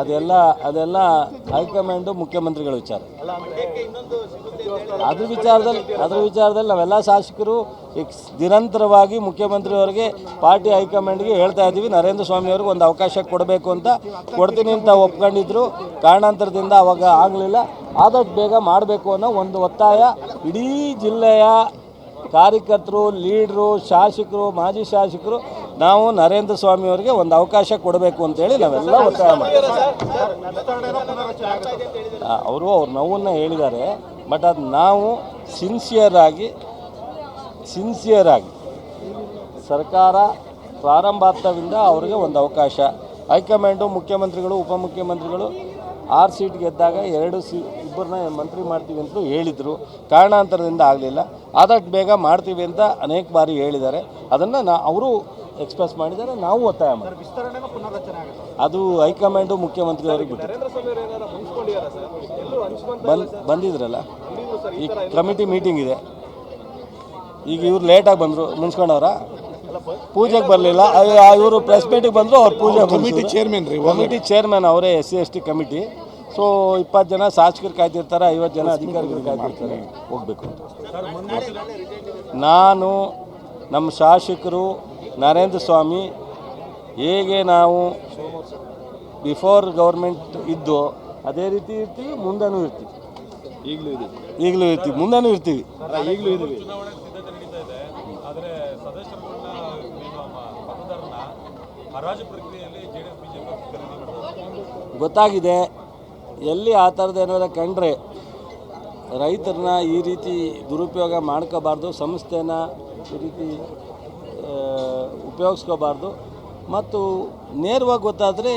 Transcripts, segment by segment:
ಅದೆಲ್ಲ ಅದೆಲ್ಲ ಹೈಕಮಾಂಡು ಮುಖ್ಯಮಂತ್ರಿಗಳ ವಿಚಾರ. ಅದ್ರ ವಿಚಾರದಲ್ಲಿ ಅದ್ರ ವಿಚಾರದಲ್ಲಿ ನಾವೆಲ್ಲ ಶಾಸಕರು ನಿರಂತರವಾಗಿ ಮುಖ್ಯಮಂತ್ರಿಯವರಿಗೆ, ಪಾರ್ಟಿ ಹೈಕಮಾಂಡ್ಗೆ ಹೇಳ್ತಾ ಇದ್ದೀವಿ. ನರೇಂದ್ರ ಸ್ವಾಮಿ ಅವ್ರಿಗೆ ಒಂದು ಅವಕಾಶ ಕೊಡಬೇಕು ಅಂತ ಕೊಡ್ತೀನಿ ಅಂತ ಒಪ್ಕೊಂಡಿದ್ರು. ಕಾರಣಾಂತರದಿಂದ ಅವಾಗ ಆಗಲಿಲ್ಲ. ಆದಷ್ಟು ಬೇಗ ಮಾಡಬೇಕು ಅನ್ನೋ ಒಂದು ಒತ್ತಾಯ ಇಡೀ ಜಿಲ್ಲೆಯ ಕಾರ್ಯಕರ್ತರು, ಲೀಡ್ರು, ಶಾಸಕರು, ಮಾಜಿ ಶಾಸಕರು ನಾವು ನರೇಂದ್ರ ಸ್ವಾಮಿ ಅವರಿಗೆ ಒಂದು ಅವಕಾಶ ಕೊಡಬೇಕು ಅಂತೇಳಿ ನಾವೆಲ್ಲ ಒತ್ತಾಯ ಮಾಡ್ತೀವಿ. ಅವರು ಅವ್ರ ನೋವನ್ನು ಹೇಳಿದ್ದಾರೆ. ಬಟ್ ಅದು ನಾವು ಸಿನ್ಸಿಯರ್ ಆಗಿ ಸರ್ಕಾರ ಪ್ರಾರಂಭಾರ್ಥದಿಂದ ಅವರಿಗೆ ಒಂದು ಅವಕಾಶ. ಹೈಕಮಾಂಡು ಮುಖ್ಯಮಂತ್ರಿಗಳು, ಉಪಮುಖ್ಯಮಂತ್ರಿಗಳು ಆರು ಸೀಟ್ ಗೆದ್ದಾಗ ಎರಡು ಸಿ, ಇಬ್ಬರನ್ನ ಮಂತ್ರಿ ಮಾಡ್ತೀವಿ ಅಂತಲೂ ಹೇಳಿದರು. ಕಾರಣಾಂತರದಿಂದ ಆಗಲಿಲ್ಲ. ಆದಷ್ಟು ಬೇಗ ಮಾಡ್ತೀವಿ ಅಂತ ಅನೇಕ ಬಾರಿ ಹೇಳಿದ್ದಾರೆ. ಅದನ್ನು ನಾ, ಅವರು ಎಕ್ಸ್ಪ್ರೆಸ್ ಮಾಡಿದ್ದಾರೆ ನಾವು ಒತ್ತಾಯ ಮಾಡಿ ವಿಸ್ತರಣೆನೂ ಪುನರ್ರಚನೆ ಆಗುತ್ತೆ. ಅದು ಹೈಕಮಾಂಡು ಮುಖ್ಯಮಂತ್ರಿ ಅವ್ರಿಗೆ ಬಿಟ್ಟು ಬಂದ್ ಬಂದಿದ್ರಲ್ಲ? ಈ ಕಮಿಟಿ ಮೀಟಿಂಗ್ ಇದೆ. ಈಗ ಇವ್ರು ಲೇಟಾಗಿ ಬಂದರು ಮುನ್ಸ್ಕೊಂಡವ್ರ? ಪೂಜೆಗೆ ಬರಲಿಲ್ಲ. ಇವರು ಪ್ರೆಸ್ ಮೀಟಿಗೆ ಬಂದರು. ಅವ್ರು ಪೂಜೆ ಕಮಿಟಿ ಚೇರ್ಮನ್ ರೀ ಕಮಿಟಿ ಚೇರ್ಮನ್ ಅವರೇ S C S T committee so ಇಪ್ಪತ್ತು ಜನ ಶಾಸಕರು ಕಾಯ್ತಿರ್ತಾರೆ ಐವತ್ತು ಜನ ಅಧಿಕಾರಿಗಳು ಕಾಯ್ತಿರ್ತಾರೆ. ಹೋಗ್ಬೇಕು ಅಂತ. ನಾನು ನಮ್ಮ ಶಾಸಕರು ನರೇಂದ್ರ ಸ್ವಾಮಿ ಹೇಗೆ ನಾವು ಬಿಫೋರ್ ಗೌರ್ಮೆಂಟ್ ಇದ್ದು ಅದೇ ರೀತಿ ಇರ್ತೀವಿ ಮುಂದೆನೂ ಇರ್ತೀವಿ. ಈಗಲೂ ಇದೆ. ಈಗಲೂ ಇರ್ತೀವಿ ಮುಂದೆನೂ ಇರ್ತೀವಿ. ಈಗಲೂ ಇದ್ದೀವಿ. ಗೊತ್ತಾಗಿದೆ. ಎಲ್ಲಿ ಆ ಥರದ ಏನಾದ್ರು ಕಂಡ್ರೆ ರೈತರನ್ನ ಈ ರೀತಿ ದುರುಪಯೋಗ ಮಾಡ್ಕೋಬಾರ್ದು ಸಂಸ್ಥೆನ ಈ ರೀತಿ ಉಪಯೋಗಿಸ್ಕೋಬಾರ್ದು. ಮತ್ತು ನೇರವಾಗಿ ಗೊತ್ತಾದರೆ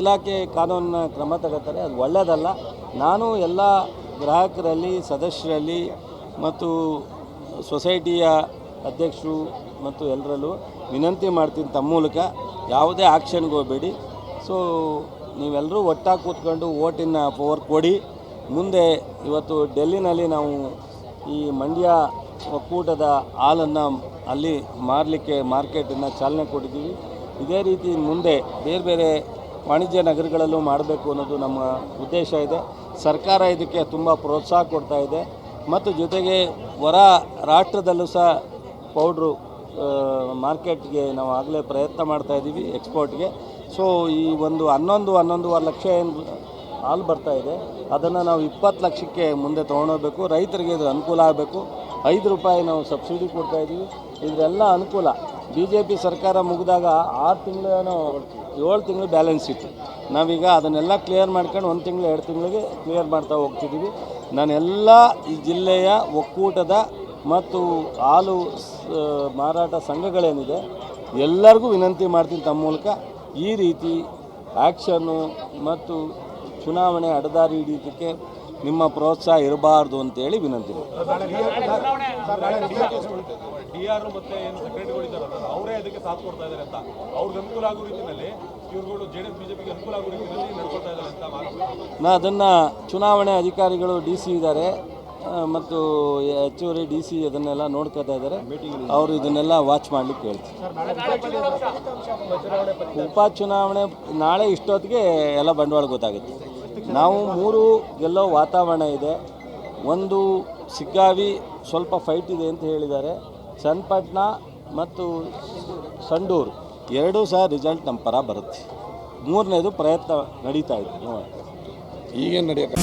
ಇಲಾಖೆ ಕಾನೂನಿನ ಕ್ರಮ ತಗೋತಾರೆ. ಅದು ಒಳ್ಳೆಯದಲ್ಲ ನಾನು ಎಲ್ಲ ಗ್ರಾಹಕರಲ್ಲಿ, ಸದಸ್ಯರಲ್ಲಿ ಮತ್ತು ಸೊಸೈಟಿಯ ಅಧ್ಯಕ್ಷರು ಮತ್ತು ಎಲ್ಲರಲ್ಲೂ ವಿನಂತಿ ಮಾಡ್ತೀನಿ ತಮ್ಮ ಮೂಲಕ. ಯಾವುದೇ ಆಕ್ಷನ್ಗೆ ಹೋಗಬೇಡಿ ಸೊ, ನೀವೆಲ್ಲರೂ ಒಟ್ಟಾಗಿ ಕೂತ್ಕೊಂಡು ಓಟಿನ ಪವರ್ ಕೊಡಿ. ಮುಂದೆ ಇವತ್ತು ಡೆಲ್ಲಿನಲ್ಲಿ ನಾವು ಈ ಮಂಡ್ಯ ಒಕ್ಕೂಟದ ಹಾಲನ್ನು ಅಲ್ಲಿ ಮಾರಲಿಕ್ಕೆ ಮಾರ್ಕೆಟನ್ನು ಚಾಲನೆ ಕೊಟ್ಟಿದ್ದೀವಿ. ಇದೇ ರೀತಿ ಮುಂದೆ ಬೇರೆ ಬೇರೆ ವಾಣಿಜ್ಯ ನಗರಗಳಲ್ಲೂ ಮಾಡಬೇಕು ಅನ್ನೋದು ನಮ್ಮ ಉದ್ದೇಶ ಇದೆ. ಸರ್ಕಾರ ಇದಕ್ಕೆ ತುಂಬ ಪ್ರೋತ್ಸಾಹ ಕೊಡ್ತಾ ಇದೆ. ಮತ್ತು ಜೊತೆಗೆ ಹೊರ ರಾಷ್ಟ್ರದಲ್ಲೂ ಸಹ ಪೌಡ್ರು ಮಾರ್ಕೆಟ್ಗೆ ನಾವು ಆಗಲೇ ಪ್ರಯತ್ನ ಮಾಡ್ತಾ ಇದ್ದೀವಿ ಎಕ್ಸ್ಪೋರ್ಟ್ಗೆ. ಸೊ ಈ ಒಂದು ಹನ್ನೊಂದು, ಹನ್ನೊಂದುವರೆ ಲಕ್ಷ ಏನು ಹಾಲು ಬರ್ತಾ ಇದೆ. ಅದನ್ನು ನಾವು ಇಪ್ಪತ್ತು ಲಕ್ಷಕ್ಕೆ ಮುಂದೆ ತೊಗೊಂಡೋಗ್ಬೇಕು. ರೈತರಿಗೆ ಇದು ಅನುಕೂಲ ಆಗಬೇಕು. ಐದು ರೂಪಾಯಿ ನಾವು ಸಬ್ಸಿಡಿ ಕೊಡ್ತಾ ಇದ್ದೀವಿ. ಇದರೆಲ್ಲ ಅನುಕೂಲ. ಬಿ ಜೆ ಪಿ ಸರ್ಕಾರ ಮುಗಿದಾಗ ಆರು ತಿಂಗಳು ಏಳು ತಿಂಗಳು ಬ್ಯಾಲೆನ್ಸ್ ಇತ್ತು. ನಾವೀಗ ಅದನ್ನೆಲ್ಲ ಕ್ಲಿಯರ್ ಮಾಡ್ಕೊಂಡು ಒಂದು ತಿಂಗಳು, ಎರಡು ತಿಂಗಳಿಗೆ ಕ್ಲಿಯರ್ ಮಾಡ್ತಾ ಹೋಗ್ತಿದ್ದೀವಿ. ನಾನೆಲ್ಲ ಈ ಜಿಲ್ಲೆಯ ಒಕ್ಕೂಟದ ಮತ್ತು ಹಾಲು ಮಾರಾಟ ಸಂಘಗಳೇನಿದೆ, ಎಲ್ಲರಿಗೂ ವಿನಂತಿ ಮಾಡ್ತೀನಿ ತಮ್ಮ ಮೂಲಕ. ಈ ರೀತಿ ಆ್ಯಕ್ಷನ್ನು ಮತ್ತು ಚುನಾವಣೆ ಅಡದಾರಿ ಹಿಡಿಯೋದಕ್ಕೆ ನಿಮ್ಮ ಪ್ರೋತ್ಸಾಹ ಇರಬಾರ್ದು ಅಂತೇಳಿ ವಿನಂತಿ ಮಾಡ್ತೀನಿ. ಡಿ ಆರ್ ಮತ್ತೆ ಏನು ಸೆಕ್ರೆಟರಿಗಳಿದ್ದಾರಲ್ಲ ಅವರೇ ಅದಕ್ಕೆ ಸಾಥ್ ಕೊಡ್ತಾ ಇದ್ದಾರೆ ಅಂತ. ಅವ್ರಿಗೆ ಅನುಕೂಲ ಆಗೋ ರೀತಿಯಲ್ಲಿ ಇವ್ರುಗಳು ಜೆ ಡಿ ಎಸ್ ಬಿಜೆಪಿಗೆ ಅನುಕೂಲ ಆಗೋ ರೀತಿಯಲ್ಲಿ ನಡ್ಕೊಳ್ತಾ ಇದ್ದಾರೆ ಅಂತ ಆರೋಪ ನಾ ಅದನ್ನು ಚುನಾವಣೆ ಅಧಿಕಾರಿಗಳು ಡಿ ಸಿ ಇದ್ದಾರೆ ಮತ್ತು ಹೆಚ್ಚುವರಿ ಡಿ ಸಿ ಅದನ್ನೆಲ್ಲ ನೋಡ್ಕೋತಾ ಇದ್ದಾರೆ. ಅವರು ಇದನ್ನೆಲ್ಲ ವಾಚ್ ಮಾಡ್ಲಿಕ್ಕೆ ಹೇಳ್ತೀನಿ. ಉಪಚುನಾವಣೆ ನಾಳೆ ಇಷ್ಟೊತ್ತಿಗೆ ಎಲ್ಲ ಬಂಡವಾಳ ಗೊತ್ತಾಗುತ್ತೆ. ನಾವು ಮೂರು ಗೆಲ್ಲೋ ವಾತಾವರಣ ಇದೆ. ಒಂದು ಸಿಗ್ಗಾವಿ ಸ್ವಲ್ಪ ಫೈಟ್ ಇದೆ ಅಂತ ಹೇಳಿದ್ದಾರೆ. ಚನ್ನಪಟ್ಟಣ ಮತ್ತು ಸಂಡೂರು ಎರಡೂ ಸಹ ರಿಸಲ್ಟ್ ನಮ್ಮ ಪರ ಬರುತ್ತೆ. ಮೂರನೇದು ಪ್ರಯತ್ನ ನಡೀತಾ ಇದೆ. ಈಗೇನು ನಡೆಯಕ್ಕೆ